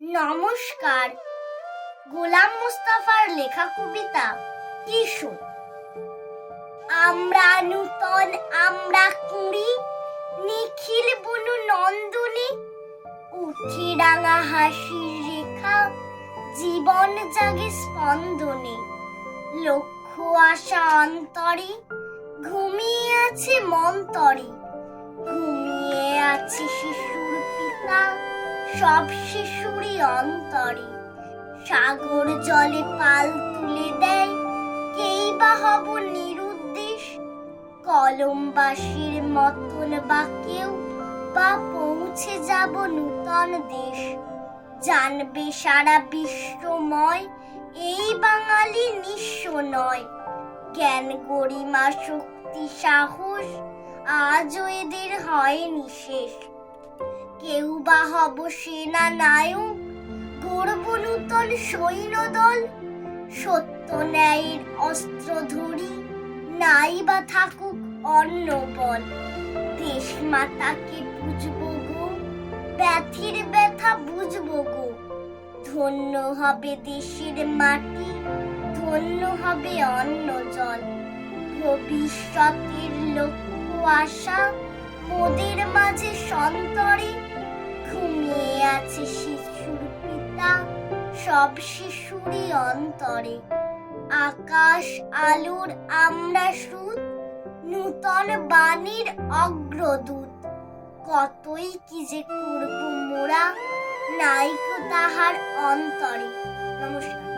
নমস্কার। গোলাম মুস্তাফার লেখা কবিতা টিসু আমরা নূতন, আমরা কুড়ি, নিখিল বনু নন্দনে উঠি রাঙা হাসির রেখা, জীবন জাগে স্পন্দনে। লক্ষ্য আশা অন্তরে, ঘুমিয়ে আছে মন্তরে। ঘুমিয়ে আছে শিশুর পিতা। সব শিশুরই অন্তরে। সাগর জলে পাল তুলে দেয়, কেই বা হব নিরুদ্দেশ। কলমবাসীর মতন বা কেউ বা পৌঁছে যাব নূতন দেশ। জানবে সারা বিশ্বময়, এই বাঙালি নিঃস্ব নয়। জ্ঞান, গরিমা, শক্তি, সাহস, আজও এদের হয় শেষ কেউ বা হব সেনা নায়ক গর্ব নূতন সৈন্যদল, সত্য ন্যায়ের অস্ত্র ধরি নাই বা থাকুক অন্য বল। দেশ মাতাকে বুঝব গো, ব্যথির ব্যথা বুঝব গো। ধন্য হবে দেশের মাটি, ধন্য হবে অন্ন জল। ভবিষ্যতের লক্ষ্য, আশা, মোদের মাঝে সন্তরে ঘুমিয়ে আছে শিশুর পিতা, সব শিশুরই অন্তরে। আকাশ, আলোর আমরা সুদ নূতন বাণীর অগ্রদূত। কতই কি যে করব মোরা নাইকো তাহার অন্তরে। নমস্কার।